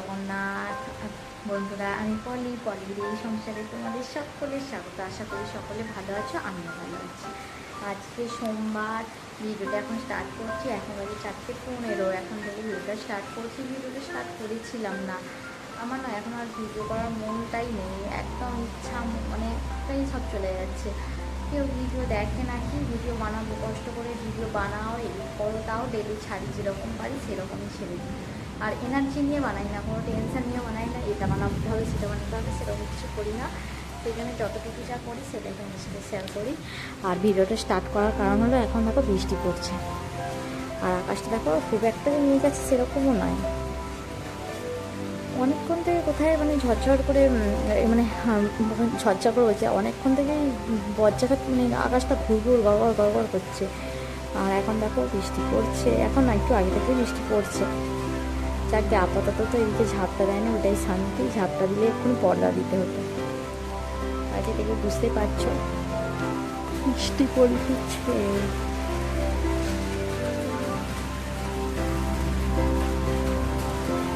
জগন্নাথ বন্ধুরা, আমি পলি পলির এই সংসারে তোমাদের সকলের স্বাগত। আশা করি সকলে ভালো আছো, আমিও ভালো আছি। আজকে সোমবার, ভিডিওটা এখন স্টার্ট করছি, এখন বাজে চারটে পনেরো। এখন থেকে ভিডিওটা স্টার্ট করছি, ভিডিওটা স্টার্ট করেছিলাম না। আমার না এখন আর ভিডিও করার মনটাই নেই, একদম ইচ্ছা একটাই সব চলে যাচ্ছে। কেউ ভিডিও দেখে নাকি, ভিডিও বানাবো, কষ্ট করে ভিডিও বানাও এডিট করো তাও ডেলি ছাড়ি, যেরকম পারি সেরকমই ছেড়ে দিই আর এনার্জি নিয়ে বানাই না, কোনো টেনশান নিয়ে বানাই না, এটা বানাতে হবে সেটা বানাতে হবে, সেরকম কিছু করি না। সেই জন্য যতটুকু যা করি, সেটাই তোমাদের সাথে শেয়ার করি। আর ভিডিওটা স্টার্ট করার কারণ হলো, এখন দেখো বৃষ্টি পড়ছে। আর আকাশটা দেখো, খুব একটা যে মেঘ আছে সেরকমও নয়। অনেকক্ষণ থেকে কোথায় মানে ঝরঝর করে মানে ঝরঝর করে হচ্ছে, অনেকক্ষণ থেকেই বজ্রাঘাত মানে আকাশটা ঘুরঘুর গড়গড় গড়গড় করছে। আর এখন দেখো বৃষ্টি পড়ছে, এখন একটু আগে থেকে বৃষ্টি পড়ছে। যাকে আপাতত তো এদিকে ঝাপটা দেয় না, ওটাই শান্তি। ঝাপটা দিলে এক্ষুনি পর্দা দিতে হতো। আর থেকে বুঝতে পারছ? বৃষ্টি পড়ছে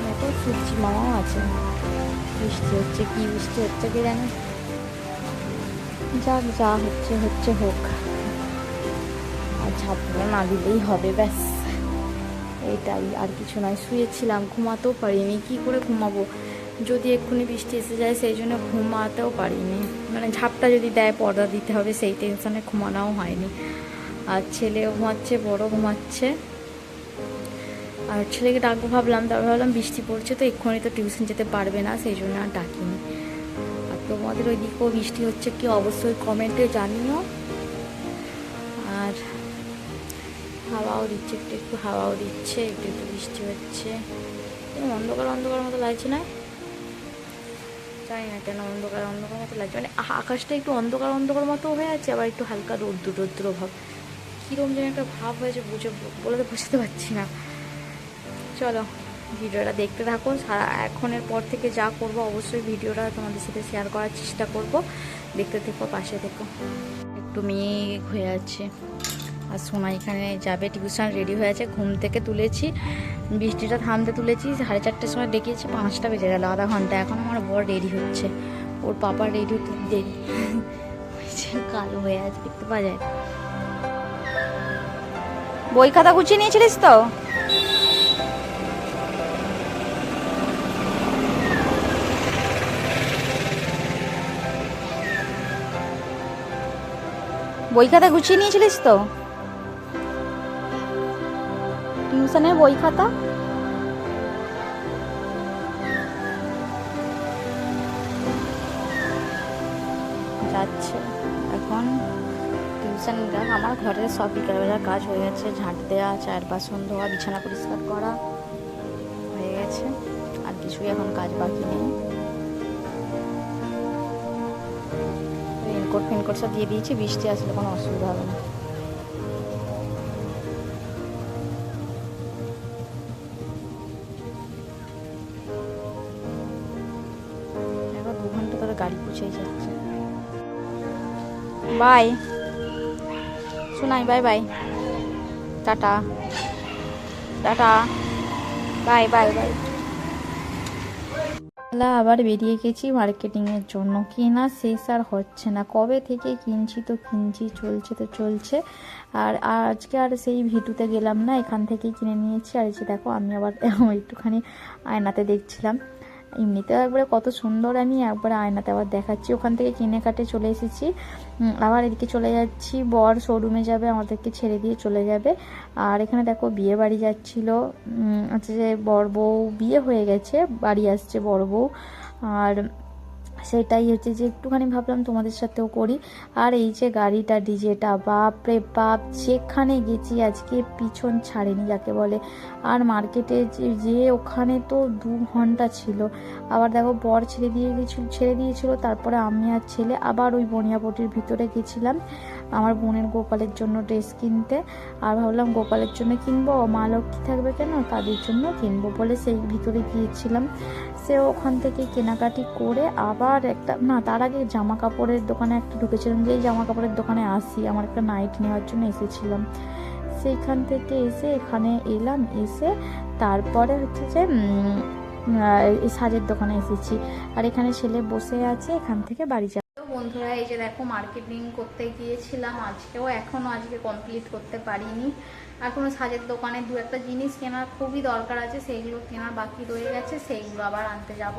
দেখো, সূর্যি মামাও আছে। বৃষ্টি হচ্ছে, কি বৃষ্টি হচ্ছে কি জানি? যাক, যা হচ্ছে হচ্ছে হোক। আর ঝাপটা না দিলেই হবে, ব্যাস। এটাই আর কিছু নয়, শুয়েছিলাম, ঘুমাতেও পারিনি, কি করে ঘুমাবো? যদি এক্ষুনি বৃষ্টি এসে যায়, সেই জন্য ঘুমাতেও পারিনি। মানে ঝাপটা যদি দেয়, পর্দা দিতে হবে, সেই টেনশনে ঘুমানোও হয়নি। আর ছেলেও ঘুমাচ্ছে বড় ঘুমাচ্ছে। আর ছেলেকে ডাকবো, ভাবলাম, তারপর ভাবলাম, বৃষ্টি পড়ছে তো, এক্ষুনি তো টিউশন যেতে পারবে না, সেই জন্য আর ডাকিনি। আর তোমাদের ওই দিকেও বৃষ্টি হচ্ছে, কি অবশ্যই কমেন্টে জানিও। আর হাওয়াও দিচ্ছে, একটু একটু হাওয়াও দিচ্ছে, একটু একটু বৃষ্টি হচ্ছে। অন্ধকার অন্ধকার মতো লাগছে না? জানি না কেন অন্ধকার অন্ধকার মতো লাগছে। মানে আকাশটা একটু অন্ধকার অন্ধকার মতো হয়ে আছে, আবার একটু হালকা রৌদ্র রৌদ্র ভাব। কীরকম যেন একটা ভাব হয়েছে, বুঝে, বলে বুঝতে পারছি না। চলো, ভিডিওটা দেখতে থাকো সারা এখনের পর থেকে যা করব, অবশ্যই ভিডিওটা তোমাদের সাথে শেয়ার করার চেষ্টা করব। দেখতে থেকো, পাশে থেকো। একটু মেঘ হয়ে আছে। আর সোনা এখানে যাবে, টিউশন রেডি হয়ে আছে, ঘুম থেকে তুলেছি, বৃষ্টিটা থামতে তুলেছি, সাড়ে চারটের সময় ডেকেছি পাঁচটা বেজে গেল, আধা ঘণ্টা, এখন আমার বর রেডি হচ্ছে, ওর পাপা রেডি হতে দেরি কালো হয়ে আছে, দেখতে পাওয়া যায় বই খাতা গুছিয়ে নিয়েছিলিস তো? বই খাতা গুছিয়ে নিয়েছিলিস তো? টিউশনের বই খাতা। যাচ্ছে। এখন টিউশন দেখ, আমার ঘরের সব বিকালবেলা কাজ হয়ে গেছে। ঝাঁট দেওয়া চায়ের বাসন ধোয়া, বিছানা পরিষ্কার করা হয়ে গেছে। আর কিছুই এখন কাজ বাকি নেই। রেনকোট ফেনকোট সব দিয়ে দিয়েছি, বৃষ্টি আসলে কোনো অসুবিধা হবে না। গাড়ি পুছেই যাচ্ছে। বাই। শোনাই, bye bye. Tata. Tata. Bye bye bye. আবার বেরিয়ে গেছি মার্কেটিংয়ের জন্য। কেনা শেষ আর হচ্ছে না। কবে থেকে কিনছি তো কিনছি, চলছে তো চলছে। আর আজকে আর সেই ভিটুতে গেলাম না, এখান থেকেই কিনে নিয়েছি। আর যে দেখো, আমি আবার একটুখানি আয়নাতে দেখছিলাম। এমনিতেও একবারে কত সুন্দর আমি একবার আয়নাতে আবার দেখাচ্ছি। ওখান থেকে কিনে কাটে চলে এসেছি। আবার এদিকে চলে যাচ্ছি। বর শোরুমে যাবে, আমাদেরকে ছেড়ে দিয়ে চলে যাবে। আর এখানে দেখো বিয়ে বাড়ি যাচ্ছিল। আচ্ছা যে বর বউ বিয়ে হয়ে গেছে, বাড়ি আসছে বড় বউ। আর সেটাই হচ্ছে যে একটুখানি ভাবলাম তোমাদের সাথেও করি। আর এই যে গাড়িটা, ডিজেটা বাপ রে বাপ, যেখানে গেছি আজকে পিছন ছাড়েনি যাকে বলে। আর মার্কেটে যে ওখানে তো দু ঘণ্টা ছিল। আবার দেখো বর ছেড়ে দিয়ে গেছিল, ছেড়ে দিয়েছিল, তারপরে আমি আর ছেলে আবার ওই বনিয়াপটির ভিতরে গেছিলাম। আমার বোনের গোপালের জন্য ড্রেস কিনতে। আর ভাবলাম গোপালের জন্য কিনবো মা লক্ষ্মী থাকবে কেন? তাদের জন্য কিনবো বলে সেই ভিতরে গিয়েছিলাম। সে ওখান থেকে কেনাকাটি করে আবার একটা, না, তার আগে জামা কাপড়ের দোকানে একটা ঢুকেছিলাম, যেই জামা কাপড়ের দোকানে আসি। আমার একটা নাইট নেওয়ার জন্য এসেছিলাম। সেইখান থেকে এসে এখানে এলাম, এসে তারপরে হচ্ছে যে সাজের দোকানে এসেছি। আর এখানে ছেলে বসে আছে, এখান থেকে বাড়ি বন্ধুরা, এই যে দেখো মার্কেটিং করতে গিয়েছিলাম আজকেও এখনও আজকে কমপ্লিট করতে পারিনি। এখনও সাজের দোকানে দু একটা জিনিস কেনার খুবই দরকার আছে, সেইগুলো কেনার বাকি রয়ে গেছে, সেইগুলো আবার আনতে যাব।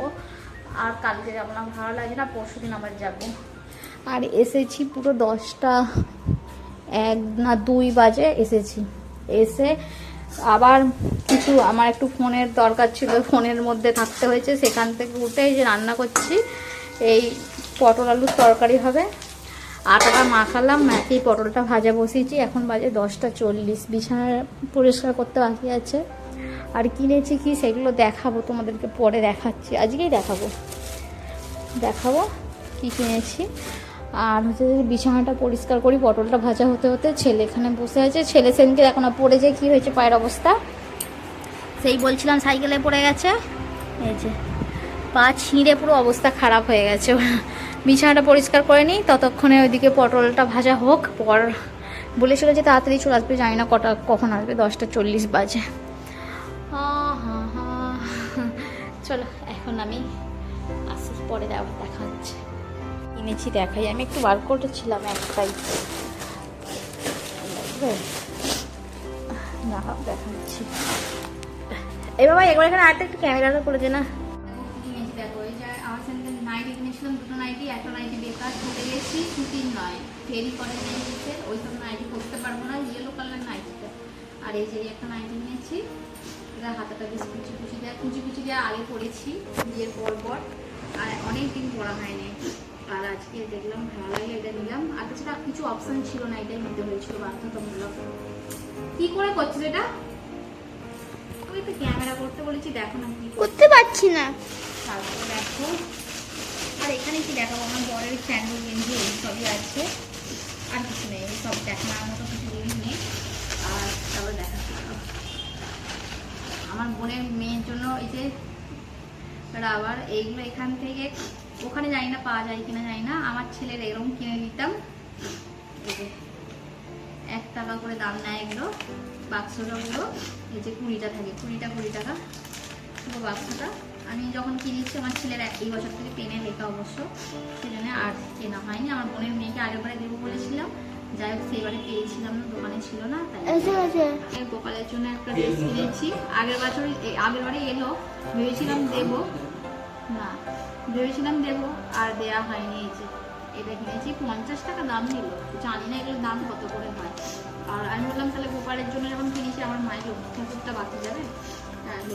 আর কালকে যাব না, ভালো লাগে না পরশু দিন আবার যাব। আর এসেছি পুরো দশটা এক না দুই বাজে এসেছি। এসে আবার কিছু, আমার একটু ফোনের দরকার ছিল, ফোনের মধ্যে থাকতে হয়েছে, সেখান থেকে উঠে যে রান্না করছি, এই পটল আলুর তরকারি হবে। আটাটা মাখালাম মাখিয়ে পটলটা ভাজা বসিয়েছি। এখন বাজে দশটা চল্লিশ। বিছানা পরিষ্কার করতে বাকি আছে। আর কিনেছি কি সেগুলো দেখাবো, তোমাদেরকে পরে দেখাচ্ছি। আজকেই দেখাবো। দেখাবো কি কিনেছি। আর হচ্ছে যে বিছানাটা পরিষ্কার করি, পটলটা ভাজা হতে হতে ছেলে এখানে বসে আছে। ছেলে সেদিনকে দেখো না পড়ে যায়, কী হয়েছে পায়ের অবস্থা। সেই বলছিলাম সাইকেলে পড়ে গেছে। এই যে পা ছিঁড়ে পুরো অবস্থা খারাপ হয়ে গেছে। বিছানাটা পরিষ্কার করে নিই, ততক্ষণে ওইদিকে পটলটা ভাজা হোক, পর বলেছিল যে তাড়াতাড়ি চলে আসবে, জানি না কটা, কখন আসবে, দশটা চল্লিশ বাজে। চলো, এখন আমি আসি, পরে দেওয়া দেখা হচ্ছে। কিনেছি দেখাই। আমি একটু বার করেছিলাম একটাই। দেখাচ্ছি এই বাবা, একবার এখানে আরেকটা একটু ক্যামেরাটা করে দে না। বেকার চলে গেছি সুতির নয়। ফেরি করে নিয়ে গেছে ওই সব নাইটি করতে পারব না ইয়েলো কালার নাইটিটা আর এই যে একটা নাইটি নিয়েছি এটা হাতাটা বেশ কুচি কুচি দেওয়া কুচি কুচি দেওয়া আগে পরেছি বিয়ের পর পর। আর অনেক দিন পরা হয়নি। আর আজকে দেখলাম ভালো লাগলে এটা নিলাম। আর তাছাড়া কিছু অপশন ছিল না এটাই নিতে হয়েছিল বাধ্যতামূলক। কি করে করছিস এটা? আমি তো ক্যামেরা করতে বলেছি দেখো না কি করতে পারছি না। তারপরে দেখো আর এখানে কি দেখাবো? আমার বরের স্যান্ডেল গেঞ্জি, এই সবই আছে। আর কিছু নেই সব দেখানোর মতো কিছু জিনিস নেই। আর তারপরে দাঁড়াও। আমার বোনের মেয়ের জন্য এই যে রাবার এইগুলো এখান থেকে, ওখানে জানি না পাওয়া যায় কিনা জানি না। আমার ছেলের এরকম কিনে দিতাম এক টাকা করে দাম নেয় এগুলো বাক্সটা গুলো এই যে কুড়িটা থাকে, কুড়িটা কুড়ি টাকা। পুরো বাক্সটা। আমি যখন কিনেছি আমার ছেলের এই বছর থেকে পেনে লেখা অবশ্য সেজন্য আর কেনা হয়নি। আমার বোনের মেয়েকে আগেরবারে দেবো বলেছিলাম। যাই হোক সেইবারে পেয়েছিলাম না দোকানে ছিল না তাই এই গোপালের জন্য একটা ড্রেস কিনেছি। আগের বছর এ- আগের বারে এলো। ভেবেছিলাম দেব। না ভেবেছিলাম দেব আর দেয়া হয়নি এই যে। এটা কিনেছি পঞ্চাশ টাকা দাম নিল। জানি না এগুলোর দাম কত করে হয়। আর আমি বললাম তাহলে গোপালের জন্য যখন কিনেছি আমার মায়ের লক্ষ্মী ঠাকুরটা বাকি যাবে? হ্যাঁ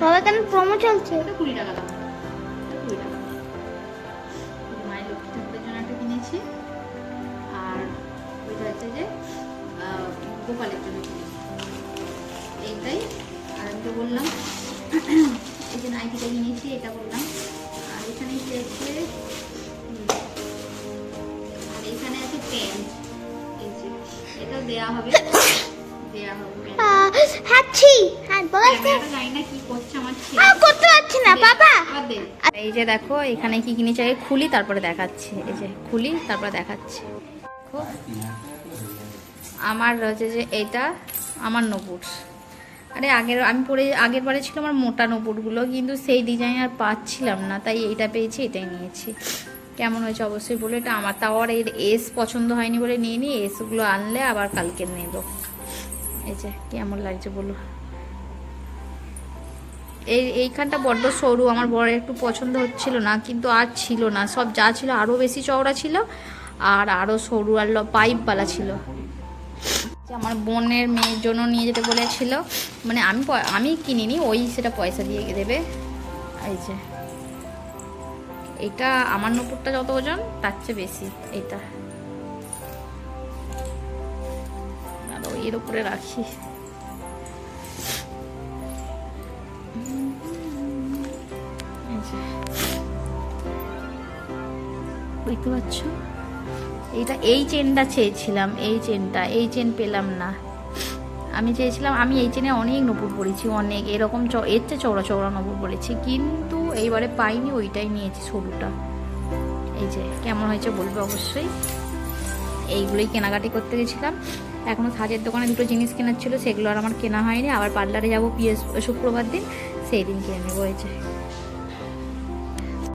বাবা কেন প্রমো চলছে? ওটা কুড়ি টাকা দাম। কুড়ি টাকা। মায়ের লক্ষ্মী ঠাকুরের জন্য একটা কিনেছি। আর ওইটা হচ্ছে যে গোপালের জন্য এইটাই। আর আমি তো বললাম এই যে নাইটিটা কিনেছি এটা বললাম। আর এখানে আর এখানে আছে প্যান্ট। এটা দেয়া হবে। দেয়া হবে হ্যাঁ বলছে ক্যামেরাটা জানি না কি করছে আমার ছেলে আহ, করতে পারছি না বাবা। এই যে দেখো এখানে কি কিনেছি? আগে খুলি তারপরে দেখাচ্ছি। এই যে খুলি তারপরে দেখাচ্ছি। দেখো, আমার রয়েছে যে এটা আমার নপুর আরে আগের আমি পরে আগের বারে ছিল আমার মোটা নপুরগুলো কিন্তু সেই ডিজাইন আর পাচ্ছিলাম না তাই এইটা পেয়েছি এটাই নিয়েছি। কেমন হয়েছে অবশ্যই বলে এটা আমার তাও আর এর এস পছন্দ হয়নি বলে নিয়ে নিই এসগুলো আনলে আবার কালকে নেব। এই যে কেমন লাগছে বলো। এই এইখানটা বড্ড সরু, আমার বড় একটু পছন্দ হচ্ছিল না, কিন্তু আর ছিল না। সব যা ছিল আরও বেশি চওড়া ছিল আর আরও সরু আর পাইপওয়ালা ছিল। আমার বোনের মেয়ের জন্য নিয়ে যেতে বলেছিল। মানে আমি আমি কিনিনি, ওই সেটা পয়সা দিয়ে দেবে। এই যে। এটা আমার নপুরটা যত ওজন, তার চেয়ে বেশি এটা এর উপরে রাখি। বুঝতে পারছ এইটা এই চেনটা চেয়েছিলাম, এই চেনটা, এই চেন পেলাম না। আমি চেয়েছিলাম, আমি এই চেনে অনেক নপুর পড়েছি, অনেক। এরকম এর চেয়ে চৌড়া চৌড়া নপুর পড়েছি। কিন্তু এইবারে পাইনি, ওইটাই নিয়েছি সরুটা। এই যে, কেমন হয়েছে বলবে অবশ্যই। এইগুলোই কেনাকাটি করতে গেছিলাম। এখনও সাজের দোকানে দুটো জিনিস কেনার ছিল, সেগুলো আর আমার কেনা হয়নি। আবার পার্লারে যাব পিএস, শুক্রবার দিন, সেই দিন কিনে নেব যে।